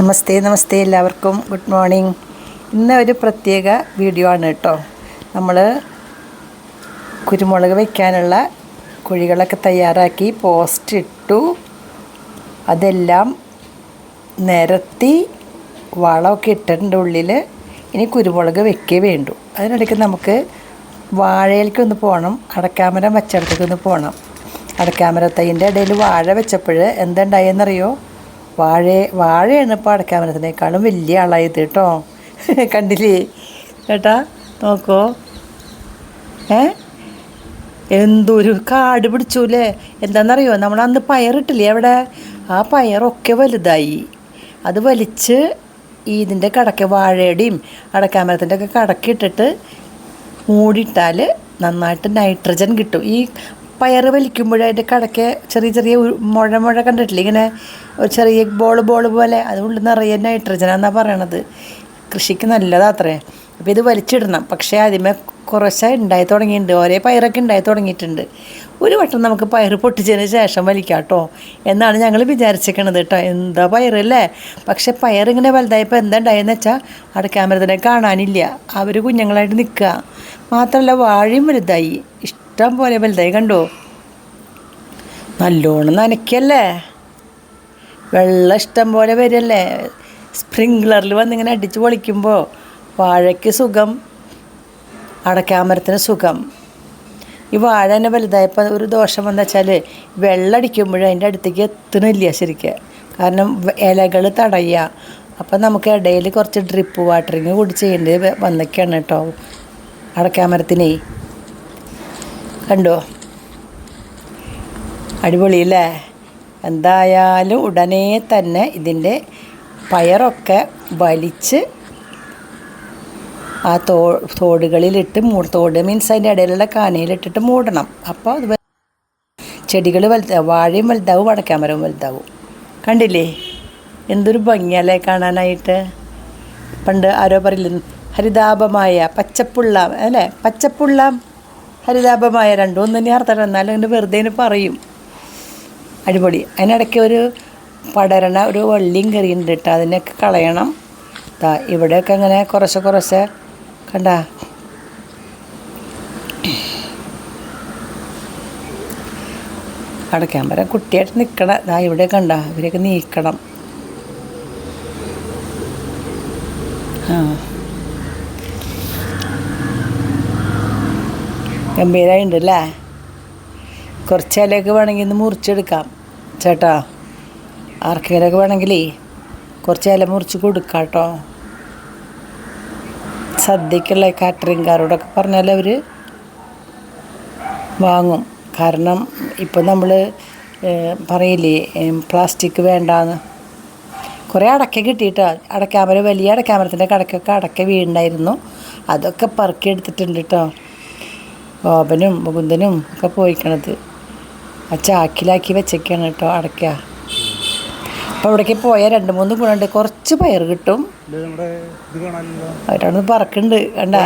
നമസ്തേ നമസ്തേ എല്ലാവർക്കും. Good morning ഇന്ന് ഒരു പ്രത്യേക വീഡിയോ ആണ് കേട്ടോ. നമ്മൾ കുരുമുളക് വയ്ക്കാനുള്ള കുഴികളൊക്കെ തയ്യാറാക്കി പോസ്റ്റ് ഇട്ടു. അതെല്ലാം നിരത്തി വളമൊക്കെ ഇട്ടിട്ടുണ്ട് ഉള്ളിൽ ഇനി കുരുമുളക് വെക്കേ വേണ്ടു. അതിനിടയ്ക്ക് നമുക്ക് വാഴയിലേക്ക് ഒന്ന് പോകണം അടക്കാമരം വച്ചിടത്തേക്ക് ഒന്ന് പോകണം അടക്കാമര തൈന്റെ ഇടയിൽ വാഴ വെച്ചപ്പോൾ എന്തുണ്ടായെന്നറിയോ? വാഴ വാഴയാണ് ഇപ്പോൾ അടക്കാമരത്തിനേക്കാളും വലിയ ആളായത് കേട്ടോ. കണ്ടില്ലേ? ചേട്ടാ നോക്കോ. ഏ? എന്തൊരു കാട് പിടിച്ചൂലേ? എന്താണെന്നറിയോ നമ്മൾ അന്ന് പയറിട്ടില്ലേ അവിടെ? ആ പയറൊക്കെ വലുതായി. അത് വലിച്ച് ഇതിന്റെ കടക്ക വാഴയുടെയും അടക്കാമരത്തിന്റെ ഒക്കെ കടക്കിട്ടിട്ട് മൂടിയിട്ടാൽ നന്നായിട്ട് നൈട്രജൻ കിട്ടും. ഈ പയർ വലിക്കുമ്പോൾ അതിന്റെ കടക്കെ ചെറിയ ചെറിയ മുഴ മുഴ കണ്ടിട്ടില്ല? ഇങ്ങനെ ഒരു ചെറിയ ബോൾ ബോൾ പോലെ അത് ഉള്ളിൽ നിറയെ നൈട്രജനാന്നാണ് പറയണത്. കൃഷിക്ക് നല്ലതാത്രേ. അപ്പോൾ ഇത് വലിച്ചിടണം. പക്ഷേ ആദ്യമേ കുറച്ച് ഉണ്ടായി തുടങ്ങിയിട്ടുണ്ട്. ഒരേ പയറൊക്കെ ഉണ്ടായി തുടങ്ങിയിട്ടുണ്ട്. ഒരു വട്ടം നമുക്ക് പയർ പൊട്ടിച്ചതിന് ശേഷം വലിക്കാം കേട്ടോ എന്നാണ് ഞങ്ങൾ വിചാരിച്ചിരിക്കണത് കേട്ടോ എന്താ പയറല്ലേ? പക്ഷേ പയറിങ്ങനെ വലുതായപ്പോൾ എന്താ ഉണ്ടായെന്ന് വെച്ചാൽ അടക്കാമരത്തിനെ കാണാനില്ല. അവർ കുഞ്ഞുങ്ങളായിട്ട് നിൽക്കുക. മാത്രമല്ല വാഴയും വലുതായി. ഇഷ്ടം പോലെ വലുതായി കണ്ടോ? നല്ലോണം നനയ്ക്കല്ലേ? വെള്ളം ഇഷ്ടം പോലെ വരല്ലേ? സ്പ്രിങ്ക്ലറിൽ വന്നിങ്ങനെ അടിച്ച് പൊളിക്കുമ്പോൾ വാഴയ്ക്ക് സുഖം അടക്കാമരത്തിന് സുഖം. ഈ വാഴ തന്നെ വലുതായപ്പോൾ ഒരു ദോഷം എന്താ വെച്ചാൽ വെള്ളം അടിക്കുമ്പോൾ അതിന്റെ അടുത്തേക്ക് എത്തണില്ല ശരിക്കും. കാരണം ഇലകൾ തടയുക. അപ്പം നമുക്ക് ഇടയിൽ കുറച്ച് ഡ്രിപ്പ് വാട്ടറിങ് കൂടി ചെയ്യേണ്ടി വന്നൊക്കെയാണ് കേട്ടോ. അടക്കാമരത്തിനേ കണ്ടോ? അടിപൊളിയല്ലേ? എന്തായാലും ഉടനെ തന്നെ ഇതിന്റെ പയറൊക്കെ വലിച്ച് ആ തോ തോടുകളിലിട്ട് മൂ തോട് മീൻസ് അതിന്റെ ഇടയിലുള്ള കാനയിലിട്ടിട്ട് മൂടണം. അപ്പോൾ അത് ചെടികൾ വലുതാവും വാഴയും വലുതാവും വടക്കാമരവും വലുതാവും. കണ്ടില്ലേ? എന്തൊരു ഭംഗിയല്ലേ കാണാനായിട്ട്. പണ്ട് ആരോ പറയില്ല ഹരിതാപമായ പച്ചപ്പുള്ള അല്ലേ? പച്ചപ്പുള്ള ഹരിതാപമായ രണ്ടും ഒന്നും തന്നെ അർത്ഥം എന്നാലും അതിന്റെ വെറുതെ പറയും. അടിപൊളി. അതിനിടയ്ക്ക് ഒരു പടരണ ഒരു വള്ളിയും കറിയുണ്ട് കേട്ടോ. അതിനൊക്കെ കളയണം. ദാ ഇവിടെയൊക്കെ അങ്ങനെ കുറച്ച് കുറച്ച് കണ്ട. അടയ്ക്കാൻ പറയാം കുട്ടിയായിട്ട് നിൽക്കണം ദാ ഇവിടെ കണ്ട. ഇവരെയൊക്കെ നീക്കണം. ഗംഭീരമായിട്ടുണ്ട് അല്ലേ കുറച്ച് ഇലയൊക്കെ വേണമെങ്കിൽ ഇന്ന് മുറിച്ചെടുക്കാം. ചേട്ടാ ആർക്കെങ്കിലൊക്കെ വേണമെങ്കിലേ കുറച്ച് ഇല മുറിച്ച് കൊടുക്കാം കേട്ടോ സദ്യക്കുള്ള കാറ്ററിംഗുകാരോടൊക്കെ പറഞ്ഞാൽ അവർ വാങ്ങും. കാരണം ഇപ്പം നമ്മൾ പറയില്ലേ പ്ലാസ്റ്റിക് വേണ്ടാന്ന്. കുറേ അടക്ക കിട്ടിയിട്ടോ. അടക്കാമര വലിയ അടക്കാമരത്തിന്റെ കടക്കൊക്കെ അടക്ക വീണ്ടായിരുന്നു അതൊക്കെ പറക്കി എടുത്തിട്ടുണ്ട് കേട്ടോ ബോബനും മുകുന്ദനും ഒക്കെ പോയിക്കണത്. ആ ചാക്കിലാക്കി വെച്ചേക്കാണ് കേട്ടോ അടയ്ക്ക. അപ്പോൾ ഇവിടേക്ക് പോയാൽ രണ്ട് മൂന്ന് ഗുണമുണ്ട്. കുറച്ച് പയർ കിട്ടും. ഇത് നമ്മുടെ ഇത് കാണാനല്ലോ. അവരവിടെ പറക്കുന്നുണ്ട് കണ്ട?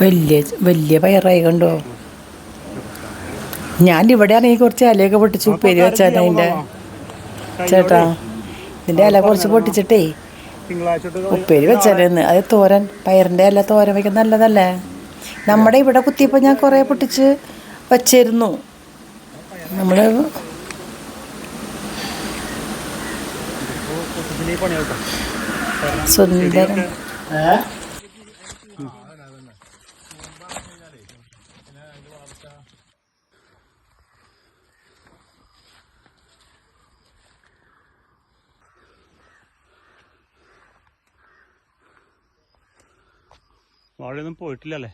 വലിയ വലിയ പയറായി കണ്ടോ? ഞാൻ ഇവിടെ ആണെങ്കിൽ കുറച്ച് ഇലയൊക്കെ പൊട്ടിച്ച് ഉപ്പേരി വെച്ചാൽ അതിന്റെ ചേട്ടാ ഇതിന്റെ ഇല കുറച്ച് പൊട്ടിച്ചിട്ടേ ഉപ്പേരി വെച്ചാലെന്ന് അത് തോരൻ പയറിന്റെ ഇല തോരൻ വയ്ക്കാൻ നല്ലതല്ലേ? നമ്മുടെ ഇവിടെ കുത്തിയപ്പോൾ ഞാൻ കുറേ പൊട്ടിച്ച് വച്ചിരുന്നു. നമ്മൾ സുന്ദരം. വാഴയൊന്നും പോയിട്ടില്ലല്ലേ?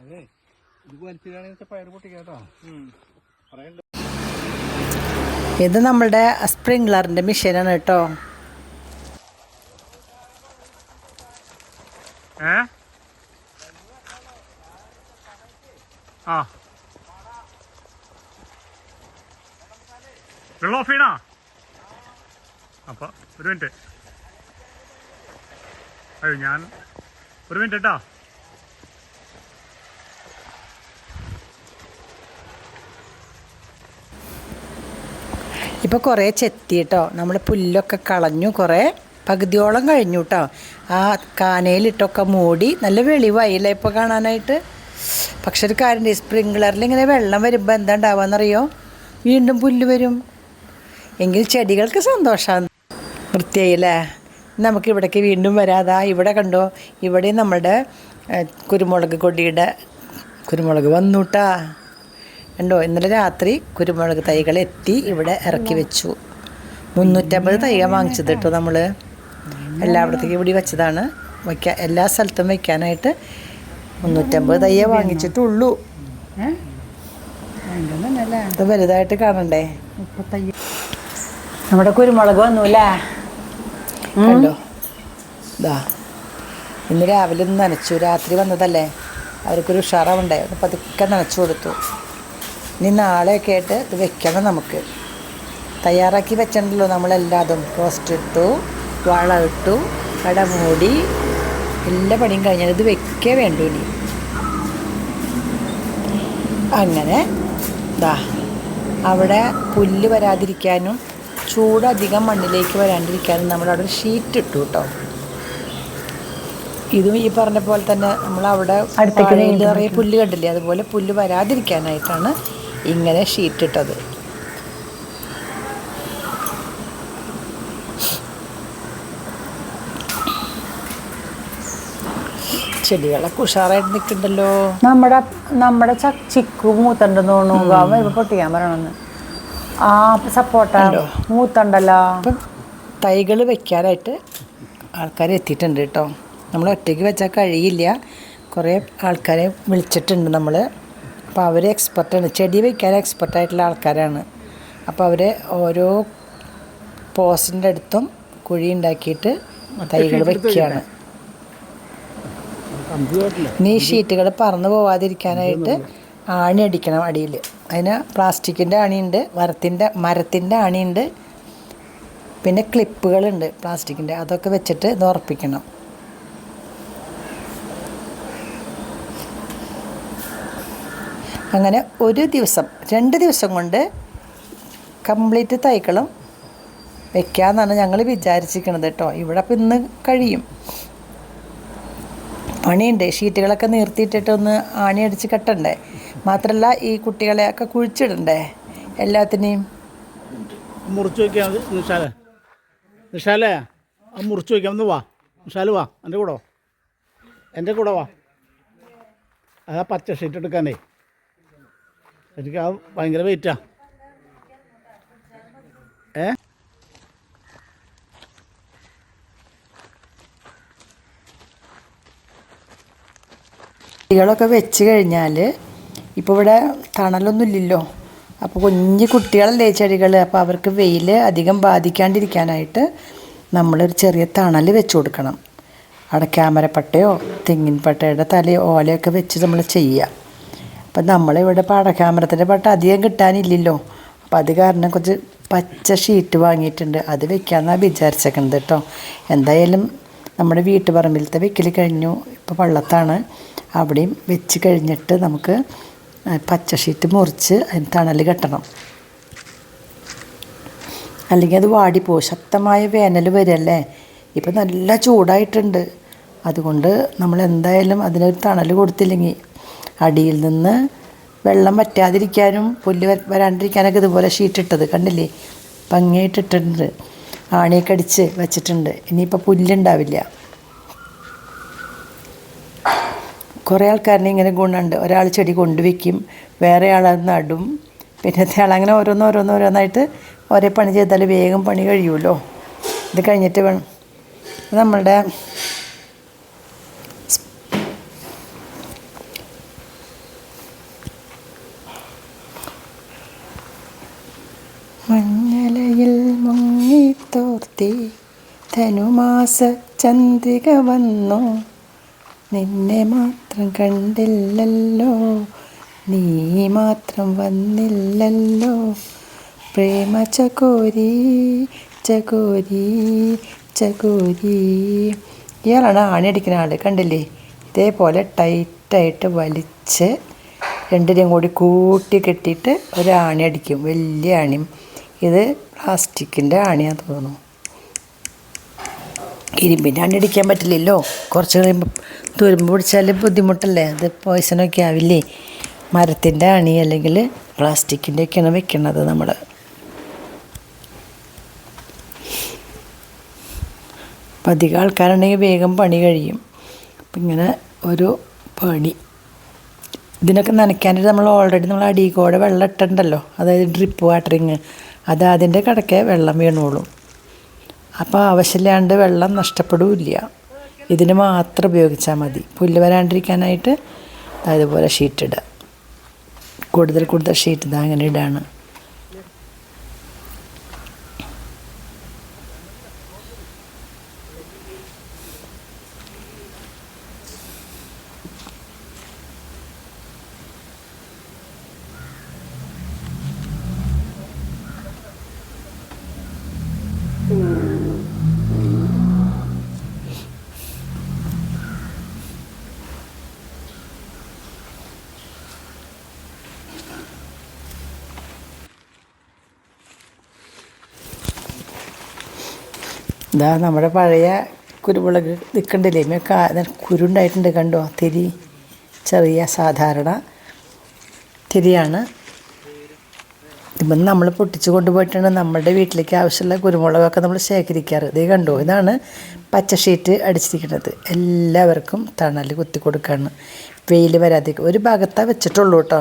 അതെ ഇത് വലിച്ചിട്ടാണെങ്കിൽ പയർ പൊട്ടിക്കാട്ടോ. പറയണ്ട. ഇത് നമ്മളുടെ സ്പ്രിംഗ്ലറിന്റെ മെഷീനാണ് കേട്ടോ. ഏ? ആ. വെള്ളം ഓഫ് ചെയ്യണോ? അപ്പൊ ഒരു മിനിറ്റ് അയ്യോ ഞാൻ ഒരു മിനിറ്റ് കേട്ടോ ഇപ്പോൾ കുറേ ചെത്തി കേട്ടോ നമ്മൾ പുല്ലൊക്കെ കളഞ്ഞു കുറേ പകുതിയോളം കഴിഞ്ഞു കേട്ടോ ആ കാനയിലിട്ടൊക്കെ മൂടി നല്ല വെളിവായില്ല ഇപ്പോൾ കാണാനായിട്ട്? പക്ഷെ ഒരു കാര്യം സ്പ്രിങ്ക്ലറിൽ ഇങ്ങനെ വെള്ളം വരുമ്പോൾ എന്താ ഉണ്ടാവാന്നറിയോ വീണ്ടും പുല്ല് വരും. എങ്കിൽ ചെടികൾക്ക് സന്തോഷമാണ് വൃത്തിയായില്ലേ? നമുക്ക് ഇവിടേക്ക് വീണ്ടും വരാതാ. ഇവിടെ കണ്ടോ ഇവിടെ നമ്മുടെ കുരുമുളക് കൊടിയുടെ കുരുമുളക് വന്നൂട്ടാ. കണ്ടോ ഇന്നലെ രാത്രി കുരുമുളക് തൈകൾ എത്തി ഇവിടെ ഇറക്കി വെച്ചു. മുന്നൂറ്റമ്പത് തൈകൾ വാങ്ങിച്ചത് കേട്ടോ നമ്മൾ എല്ലായിടത്തേക്കും ഇവിടെ വെച്ചതാണ്. വയ്ക്കാൻ എല്ലാ സ്ഥലത്തും വയ്ക്കാനായിട്ട് മുന്നൂറ്റമ്പത് തൈ വാങ്ങിച്ചിട്ടുള്ളൂ. വലുതായിട്ട് കാണണ്ടേ? നമ്മുടെ കുരുമുളക് വന്നൂല്ലേ? കണ്ടോ? ഇതാ ഇന്ന് രാവിലെ ഒന്ന് നനച്ചു. രാത്രി വന്നതല്ലേ? അവർക്കൊരു ഉഷാറാവുണ്ടായി ഒന്ന് പതുക്കെ നനച്ചു കൊടുത്തു. ഇനി നാളെയൊക്കെ ആയിട്ട് ഇത് വെക്കണം നമുക്ക്. തയ്യാറാക്കി വെച്ചിട്ടുണ്ടല്ലോ നമ്മളെല്ലാതും. റോസ്റ്റ് ഇട്ടു വള ഇട്ടു കട മൂടി എല്ലാ പണിയും കഴിഞ്ഞാൽ ഇത് വെക്കേ വേണ്ടു ഇനി. അങ്ങനെ ദാ അവിടെ പുല്ല് വരാതിരിക്കാനും ചൂട് അധികം മണ്ണിലേക്ക് വരാണ്ടിരിക്കാനും നമ്മളവിടെ ഒരു ഷീറ്റ് ഇട്ടു കേട്ടോ ഇതും ഈ പറഞ്ഞ പോലെ തന്നെ നമ്മൾ അവിടെ നിറയെ പുല്ല് കണ്ടില്ലേ? അതുപോലെ പുല്ല് വരാതിരിക്കാനായിട്ടാണ് ഇങ്ങനെ ഷീറ്റ് ഇട്ടത്. ചെടികളൊക്കെ ഉഷാറായിട്ട് നിൽക്കണ്ടല്ലോ നമ്മുടെ നമ്മുടെ ചിക്കു മൂത്തണ്ടെന്ന് തോന്നുന്നു. അവൻ ഇപ്പൊ പൊട്ടിക്കാൻ പറയണമെന്ന്. ആ സപ്പോട്ട? മൂത്തണ്ടല്ലോ. അപ്പം തൈകൾ വെക്കാനായിട്ട് ആൾക്കാർ എത്തിയിട്ടുണ്ട് കേട്ടോ. നമ്മൾ ഒറ്റയ്ക്ക് വെച്ചാൽ കഴിയില്ല. കുറേ ആൾക്കാരെ വിളിച്ചിട്ടുണ്ട് നമ്മൾ അപ്പോൾ അവർ എക്സ്പെർട്ടാണ് ചെടി വയ്ക്കാൻ എക്സ്പെർട്ടായിട്ടുള്ള ആൾക്കാരാണ്. അപ്പോൾ അവർ ഓരോ പോസ്റ്റിന്റെ അടുത്തും കുഴി ഉണ്ടാക്കിയിട്ട് തൈകൾ വയ്ക്കുകയാണ് നീ ഷീറ്റുകൾ പറന്നു പോവാതിരിക്കാനായിട്ട് ആണി അടിക്കണം അടിയിൽ അതിന് പ്ലാസ്റ്റിക്കിന്റെ അണിയുണ്ട് മരത്തിന്റെ മരത്തിന്റെ അണിയുണ്ട് പിന്നെ ക്ലിപ്പുകളുണ്ട് പ്ലാസ്റ്റിക്കിന്റെ. അതൊക്കെ വെച്ചിട്ട് ഇത് ഉറപ്പിക്കണം. അങ്ങനെ ഒരു ദിവസം രണ്ട് ദിവസം കൊണ്ട് കംപ്ലീറ്റ് തൈക്കളും വെക്കാമെന്നാണ് ഞങ്ങൾ വിചാരിച്ചിരിക്കുന്നത് കേട്ടോ. ഇവിടെ ഇന്ന് കഴിയും. പണിയുണ്ട് ഷീറ്റുകളൊക്കെ നിർത്തിയിട്ടിട്ടൊന്ന് ആണി അടിച്ച് കെട്ടണ്ടേ? മാത്രമല്ല ഈ കുട്ടികളെയൊക്കെ കുഴിച്ചിടണ്ടേ? എല്ലാത്തിനെയും? മുറിച്ച് വയ്ക്കാം നിഷാലെ. നിഷാലെ അത് മുറിച്ച് വയ്ക്കാം ഒന്ന് വാ. നിഷാൽ വാ എന്റെ കൂടെ വാ. എന്റെ കൂടെ വാ. അതാ പച്ച ഷീറ്റ് എടുക്കാനേ. എനിക്ക് ആ ഭയങ്കര വെയിറ്റാ ഏ? കുട്ടികളൊക്കെ വെച്ച് കഴിഞ്ഞാൽ ഇപ്പോൾ ഇവിടെ തണലൊന്നും ഇല്ലല്ലോ. അപ്പോൾ കുഞ്ഞു കുട്ടികളല്ലേ ചെടികൾ അപ്പോൾ അവർക്ക് വെയിൽ അധികം ബാധിക്കാണ്ടിരിക്കാനായിട്ട് നമ്മളൊരു ചെറിയ തണൽ വെച്ച് കൊടുക്കണം. അവിടെ ക്യാമറപ്പട്ടയോ തെങ്ങിൻ പട്ടയുടെ തലയോ ഓലയൊക്കെ വെച്ച് നമ്മൾ ചെയ്യുക അപ്പം നമ്മളിവിടെ പാടക്യാമറത്തിന്റെ പട്ട അധികം കിട്ടാനില്ലല്ലോ. അപ്പം അത് കാരണം കുറച്ച് പച്ച ഷീറ്റ് വാങ്ങിയിട്ടുണ്ട്. അത് വെക്കാമെന്നാണ് വിചാരിച്ചേക്കുന്നത് കേട്ടോ എന്തായാലും നമ്മുടെ വീട്ടുപറമ്പിലത്തെ വെക്കൽ കഴിഞ്ഞു. ഇപ്പോൾ വള്ളത്താണ്. അവിടെയും വെച്ച് കഴിഞ്ഞിട്ട് നമുക്ക് പച്ച ഷീറ്റ് മുറിച്ച് അതിന് തണൽ കെട്ടണം. അല്ലെങ്കിൽ അത് വാടിപ്പോവും. ശക്തമായ വേനൽ വരല്ലേ? ഇപ്പം നല്ല ചൂടായിട്ടുണ്ട്. അതുകൊണ്ട് നമ്മൾ എന്തായാലും അതിനൊരു തണൽ കൊടുത്തില്ലെങ്കിൽ അടിയിൽ നിന്ന് വെള്ളം വറ്റാതിരിക്കാനും പുല്ല് വരാണ്ടിരിക്കാനൊക്കെ ഇതുപോലെ ഷീറ്റ് ഇട്ടത് കണ്ടില്ലേ? ഭംഗിയായിട്ടിട്ടുണ്ട് ആണിയൊക്കെ അടിച്ച് വെച്ചിട്ടുണ്ട്. ഇനിയിപ്പോൾ പുല്ലുണ്ടാവില്ല കുറേ ആൾക്കാരുടെ ഇങ്ങനെ ഗുണമുണ്ട്. ഒരാൾ ചെടി കൊണ്ടുവയ്ക്കും വേറെ ആൾ നടും. പിന്നത്തെ ആൾ അങ്ങനെ ഓരോന്ന് ഓരോന്ന് ഓരോന്നായിട്ട് ഒരേ പണി ചെയ്താൽ വേഗം പണി കഴിയുമല്ലോ. ഇത് കഴിഞ്ഞിട്ട് വേണം. നമ്മളുടെ മഞ്ഞലയിൽ മുങ്ങിത്തോർത്തി ധനുമാസ ചന്ദ്രിക വന്നു. നിന്നെ മാത്രം കണ്ടില്ലല്ലോ. നീ മാത്രം വന്നില്ലല്ലോ. പ്രേമ ചകോരി ചകോരി ചകോരി. ഇയാളാണ് ആണി അടിക്കുന്ന ആൾ കണ്ടില്ലേ? ഇതേപോലെ ടൈറ്റായിട്ട് വലിച്ച് രണ്ടിനെയും കൂടി കൂട്ടി കെട്ടിയിട്ട് ഒരു ആണി അടിക്കും വലിയ ആണിയും ഇത് പ്ലാസ്റ്റിക്കിന്റെ ആണിയാണെന്ന് തോന്നുന്നു. ഇരുമ്പിന്റെ ആണി അടിക്കാൻ പറ്റില്ലല്ലോ. കുറച്ച് കഴിയുമ്പോൾ തുരുമ്പ് പിടിച്ചാൽ ബുദ്ധിമുട്ടല്ലേ? അത് പോയ്സണൊക്കെ ആവില്ലേ? മരത്തിന്റെ ആണി അല്ലെങ്കിൽ പ്ലാസ്റ്റിക്കിന്റെ ഒക്കെയാണ് വെക്കുന്നത് നമ്മൾ അപ്പം അധികം ആൾക്കാരുണ്ടെങ്കിൽ വേഗം പണി കഴിയും. അപ്പം ഇങ്ങനെ ഒരു പണി. ഇതിനൊക്കെ നനയ്ക്കാനായിട്ട് നമ്മൾ ഓൾറെഡി നമ്മൾ അടിയിൽ കൂടെ വെള്ളം ഇട്ടുണ്ടല്ലോ? അതായത് ഡ്രിപ്പ് വാട്ടറിങ് അത് അതിന്റെ കിടക്കെ വെള്ളം വീണോളും. അപ്പോൾ ആവശ്യമില്ലാണ്ട് വെള്ളം നഷ്ടപ്പെടില്ല. ഇതിന് മാത്രം ഉപയോഗിച്ചാൽ മതി. പുല്ല് വരാണ്ടിരിക്കാനായിട്ട് അതുപോലെ ഷീറ്റ് ഇടുക കൂടുതൽ കൂടുതൽ ഷീറ്റ് ഇതാ അങ്ങനെ ഇടാണ്. ഇതാ നമ്മുടെ പഴയ കുരുമുളക് നിൽക്കണ്ടില്ലേ മേ കുരുണ്ടായിട്ടുണ്ട് കണ്ടോ? തിരി ചെറിയ സാധാരണ തിരിയാണ്. ഇപ്പം നമ്മൾ പൊട്ടിച്ച് കൊണ്ടുപോയിട്ടാണ് നമ്മുടെ വീട്ടിലേക്ക് ആവശ്യമുള്ള കുരുമുളകൊക്കെ നമ്മൾ ശേഖരിക്കാറ്. ഇത് കണ്ടോ? ഇതാണ് പച്ച ഷീറ്റ് അടിച്ചിരിക്കുന്നത്. എല്ലാവർക്കും തണൽ കുത്തി കൊടുക്കുകയാണ് വെയിൽ വരാതെ ഒരു ഭാഗത്താണ് വെച്ചിട്ടുള്ളൂ കേട്ടോ.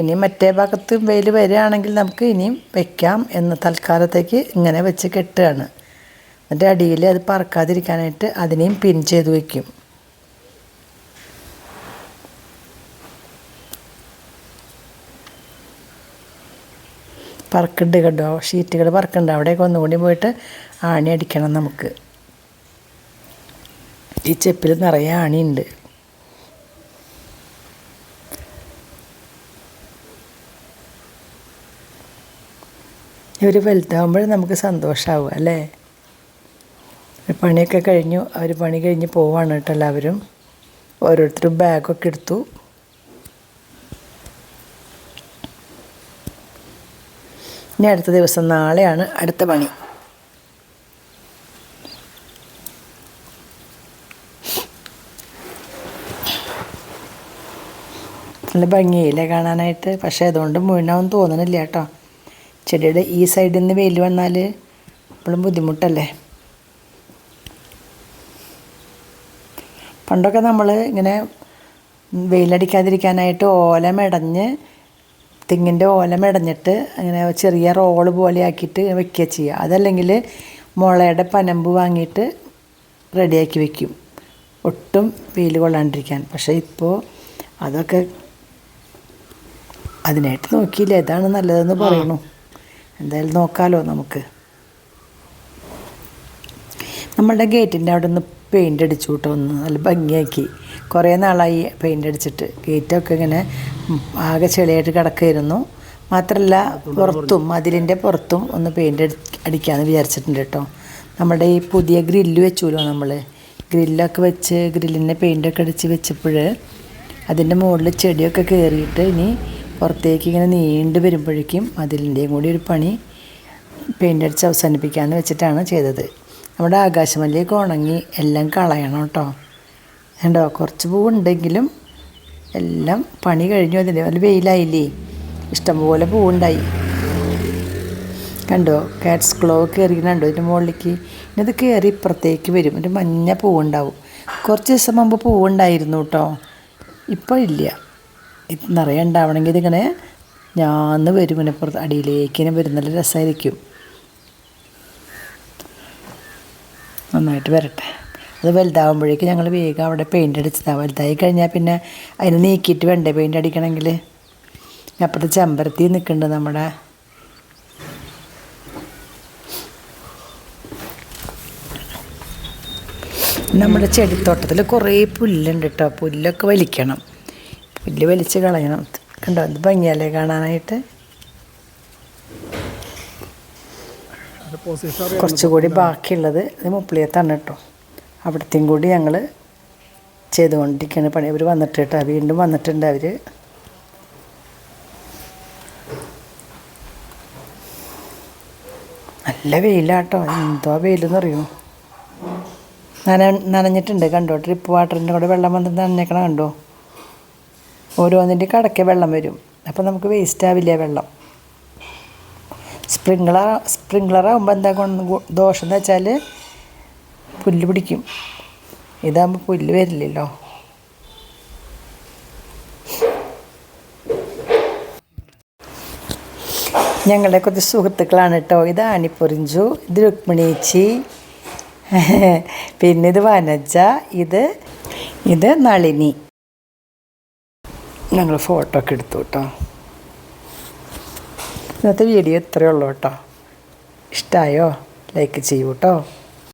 ഇനി മറ്റേ ഭാഗത്ത് വെയിൽ വരികയാണെങ്കിൽ നമുക്ക് ഇനിയും വെക്കാം എന്ന് തൽക്കാലത്തേക്ക് ഇങ്ങനെ വെച്ച് കെട്ടുകയാണ്. എന്നിട്ട് അടിയിൽ അത് പറക്കാതിരിക്കാനായിട്ട് അതിനെയും പിൻ ചെയ്ത് വയ്ക്കും പറക്കുണ്ട് കേട്ടോ ഷീറ്റുകൾ പറക്കുന്നുണ്ട്. അവിടെയൊക്കെ ഒന്നുകൂടി പോയിട്ട് ആണി അടിക്കണം നമുക്ക്. ഈ ചെപ്പിൽ നിറയെ ആണിയുണ്ട്. ഇവർ വലുതാവുമ്പോൾ നമുക്ക് സന്തോഷമാവും അല്ലേ? പണിയൊക്കെ കഴിഞ്ഞു. അവർ പണി കഴിഞ്ഞ് പോവാണ് കേട്ടോ എല്ലാവരും. ഓരോരുത്തരും ബാഗൊക്കെ എടുത്തു. ഇനി അടുത്ത ദിവസം നാളെയാണ് അടുത്ത പണി. നല്ല ഭംഗിയില്ലേ കാണാനായിട്ട്? പക്ഷേ അതുകൊണ്ട് മുഴുവനാവും തോന്നണില്ല കേട്ടോ. ചെടിയുടെ ഈ സൈഡിൽ നിന്ന് വെയിൽ വന്നാൽ എപ്പോഴും ബുദ്ധിമുട്ടല്ലേ? പണ്ടൊക്കെ നമ്മൾ ഇങ്ങനെ വെയിലടിക്കാതിരിക്കാനായിട്ട് ഓല മെടഞ്ഞ് തെങ്ങിന്റെ ഓല മെടഞ്ഞിട്ട് അങ്ങനെ ചെറിയ റോൾ പോലെ ആക്കിയിട്ട് വെക്കുക ചെയ്യുക. അതല്ലെങ്കിൽ മുളയുടെ പനമ്പ് വാങ്ങിയിട്ട് റെഡിയാക്കി വെക്കും. ഒട്ടും വെയിൽ കൊള്ളാണ്ടിരിക്കാൻ. പക്ഷേ ഇപ്പോൾ അതൊക്കെ അതിനായിട്ട് നോക്കിയില്ല. ഇതാണ് നല്ലതെന്ന് പറയണു എന്തായാലും നോക്കാലോ നമുക്ക്. നമ്മളുടെ ഗേറ്റിന്റെ അവിടെ നിന്ന് പെയിന്റ് അടിച്ചു കേട്ടോ ഒന്ന്. നല്ല ഭംഗിയാക്കി. കുറേ നാളായി പെയിന്റ് അടിച്ചിട്ട്. ഗേറ്റൊക്കെ ഇങ്ങനെ ആകെ ചെളിയായിട്ട് കിടക്കുമായിരുന്നു മാത്രമല്ല പുറത്തും മതിലിന്റെ പുറത്തും ഒന്ന് പെയിന്റ് അടി അടിക്കാമെന്ന് വിചാരിച്ചിട്ടുണ്ട് കേട്ടോ. നമ്മുടെ ഈ പുതിയ ഗ്രില്ല് വെച്ചുല്ലോ നമ്മൾ ഗ്രില്ലൊക്കെ വെച്ച് ഗ്രില്ലിന്റെ പെയിന്റൊക്കെ അടിച്ച് വെച്ചപ്പോൾ അതിന്റെ മുകളിൽ ചെടിയൊക്കെ കയറിയിട്ട് ഇനി പുറത്തേക്ക് ഇങ്ങനെ നീണ്ടു വരുമ്പോഴേക്കും അതിലിന്റെയും കൂടി ഒരു പണി പെയിന്റ് അടിച്ച് അവസാനിപ്പിക്കാമെന്ന് വെച്ചിട്ടാണ് ചെയ്തത്. നമ്മുടെ ആകാശമല്ലിയൊക്കെ ഉണങ്ങി എല്ലാം കളയണം കേട്ടോ. ഉണ്ടോ കുറച്ച് പൂവുണ്ടെങ്കിലും എല്ലാം പണി കഴിഞ്ഞു അതിന്റെ നല്ല വെയിലായില്ലേ? ഇഷ്ടംപോലെ പൂവുണ്ടായി. കണ്ടോ കാറ്റ്സ് ക്ലോ കയറിയിട്ടുണ്ടോ ഇതിന്റെ മുകളിലേക്ക്? ഇനി അത് കയറി ഇപ്പുറത്തേക്ക് വരും. ഒരു മഞ്ഞ പൂവുണ്ടാവും. കുറച്ച് ദിവസം മുമ്പ് പൂവുണ്ടായിരുന്നു കേട്ടോ. ഇപ്പോൾ ഇല്ല. നിറയെ ഉണ്ടാവണമെങ്കിൽ ഇതിങ്ങനെ ഞാന്ന് വരും ഇങ്ങനെ അടിയിലേക്ക് ഇങ്ങനെ വരും. നല്ല രസമായിരിക്കും. നന്നായിട്ട് വരട്ടെ. അത് വലുതാവുമ്പോഴേക്ക് ഞങ്ങൾ വേഗം അവിടെ പെയിന്റ് അടിച്ചതാണ് വലുതായി കഴിഞ്ഞാൽ പിന്നെ അതിന് നീക്കിയിട്ട് വേണ്ടേ പെയിന്റ് അടിക്കണമെങ്കിൽ അപ്പുറത്ത് ചെമ്പരത്തി നിൽക്കുന്നുണ്ട് നമ്മുടെ. നമ്മുടെ ചെടിത്തോട്ടത്തിൽ കുറേ പുല്ലുണ്ട് കേട്ടോ പുല്ലൊക്കെ വലിക്കണം. പുല്ല് വലിച്ച് കളയണം. കണ്ടോ? അത് ഭംഗിയല്ലേ കാണാനായിട്ട്? കുറച്ചുകൂടി ബാക്കിയുള്ളത് ഇത് മുപ്പിളിയത്താണ് കേട്ടോ. അവിടത്തെയും കൂടി ഞങ്ങൾ ചെയ്തുകൊണ്ടിരിക്കുകയാണ് പണി. അവർ വന്നിട്ട് കേട്ടോ. വീണ്ടും വന്നിട്ടുണ്ട് അവർ നല്ല വെയിലാട്ടോ. എന്തോ വെയിലെന്ന് അറിയോ? നന നനഞ്ഞിട്ടുണ്ട് കണ്ടോ? ട്രിപ്പ് വാട്ടറിന്റെ കൂടെ വെള്ളം വന്ന് നനഞ്ഞേക്കണം കണ്ടോ? ഓരോന്നിന്റെ കടക്കെ വെള്ളം വരും. അപ്പോൾ നമുക്ക് വേസ്റ്റ് ആവില്ല വെള്ളം. സ്പ്രിങ്ക്ലർ ആകുമ്പോൾ എന്താ ഗുണം- ദോഷം എന്ന് വെച്ചാൽ പുല്ല് പിടിക്കും. ഇതാകുമ്പോൾ പുല്ല് വരില്ലല്ലോ. ഞങ്ങളുടെ കുറച്ച് സുഹൃത്തുക്കളാണ് കേട്ടോ ഇത് ആനിപ്പൊറിഞ്ചു ഇത് രുക്മിണീച്ചി പിന്നെ ഇത് വനജ ഇത് ഇത് നളിനി. ഞങ്ങൾ ഫോട്ടോ ഒക്കെ എടുത്തു കേട്ടോ ഇന്നത്തെ വീഡിയോ ഇത്രയേ ഉള്ളൂ കേട്ടോ. ഇഷ്ടമായോ ലൈക്ക് ചെയ്യൂ കേട്ടോ.